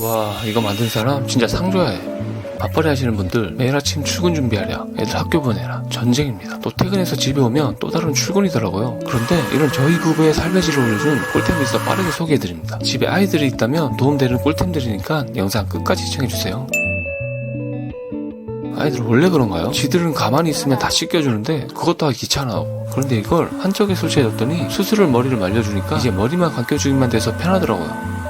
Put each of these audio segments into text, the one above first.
와 이거 만든 사람 진짜 상줘야 해. 맞벌이 하시는 분들 매일 아침 출근 준비하랴. 애들 학교 보내라. 전쟁입니다. 또 퇴근해서 집에 오면 또 다른 출근이더라고요. 그런데 이런 저희 부부의 삶의 질을 올려준 꿀템이 있어 빠르게 소개해드립니다. 집에 아이들이 있다면 도움되는 꿀템들이니까 영상 끝까지 시청해주세요. 아이들 원래 그런가요? 지들은 가만히 있으면 다 씻겨주는데 그것도 하기 귀찮아하고 그런데 이걸 한쪽에 설치해뒀더니 수술을 머리를 말려주니까 이제 머리만 감겨주기만 돼서 편하더라고요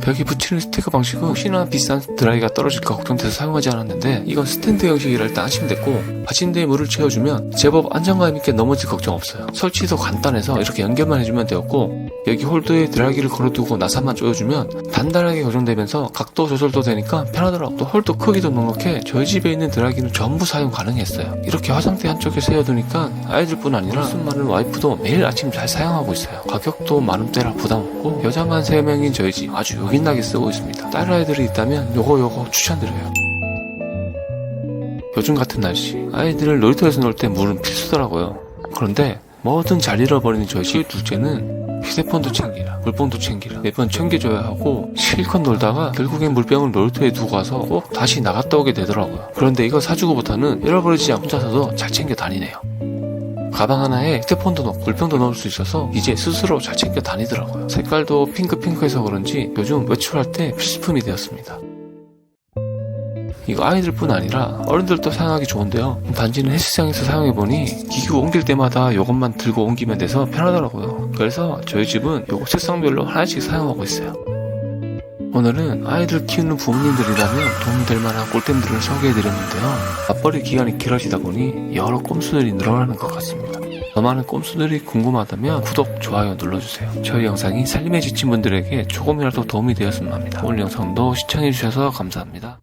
벽에 붙이는 스티커 방식은 혹시나 비싼 드라이가 떨어질까 걱정돼서 사용하지 않았는데 이건 스탠드 형식이라 일단 하시면 됐고 받침대에 물을 채워주면 제법 안정감 있게 넘어질 걱정 없어요. 설치도 간단해서 이렇게 연결만 해주면 되었고 여기 홀더에 드라이기를 걸어두고 나사만 조여주면 단단하게 고정되면서 각도 조절도 되니까 편하더라고 또 홀더 크기도 넉넉해 저희 집에 있는 드라이기는 전부 사용 가능했어요. 이렇게 화장대 한쪽에 세워두니까 아이들뿐 아니라 숨 많은 와이프도 매일 아침 잘 사용하고 있어요. 가격도 만원대라 부담 없고 여자만 3명인 저희 집 아주 요긴하게 쓰고 있습니다. 딸 아이들이 있다면 요거 요거 추천드려요. 요즘 같은 날씨. 아이들을 놀이터에서 놀 때 물은 필수더라고요. 그런데 뭐든 잘 잃어버리는 저희 집 둘째는 휴대폰도 챙기라 물병도 챙기라. 매번 챙겨줘야 하고 실컷 놀다가 결국엔 물병을 놀이터에 두고 가서 꼭 다시 나갔다 오게 되더라고요. 그런데 이거 사주고부터는 잃어버리지 않고 혼자서도 잘 챙겨 다니네요 가방 하나에 휴대폰도 넣고 물병도 넣을 수 있어서 이제 스스로 잘 챙겨 다니더라고요 색깔도 핑크핑크해서 그런지 요즘 외출할 때 필수품이 되었습니다 이거 아이들뿐 아니라 어른들도 사용하기 좋은데요. 단지는 헬스장에서 사용해보니 기구 옮길 때마다 이것만 들고 옮기면 돼서 편하더라고요. 그래서 저희 집은 이거 색상별로 하나씩 사용하고 있어요. 오늘은 아이들 키우는 부모님들이라면 도움될 만한 꿀템들을 소개해드렸는데요. 맞벌이 기간이 길어지다 보니 여러 꼼수들이 늘어나는 것 같습니다. 더 많은 꼼수들이 궁금하다면 구독, 좋아요 눌러주세요. 저희 영상이 살림에 지친 분들에게 조금이라도 도움이 되었으면 합니다. 오늘 영상도 시청해주셔서 감사합니다.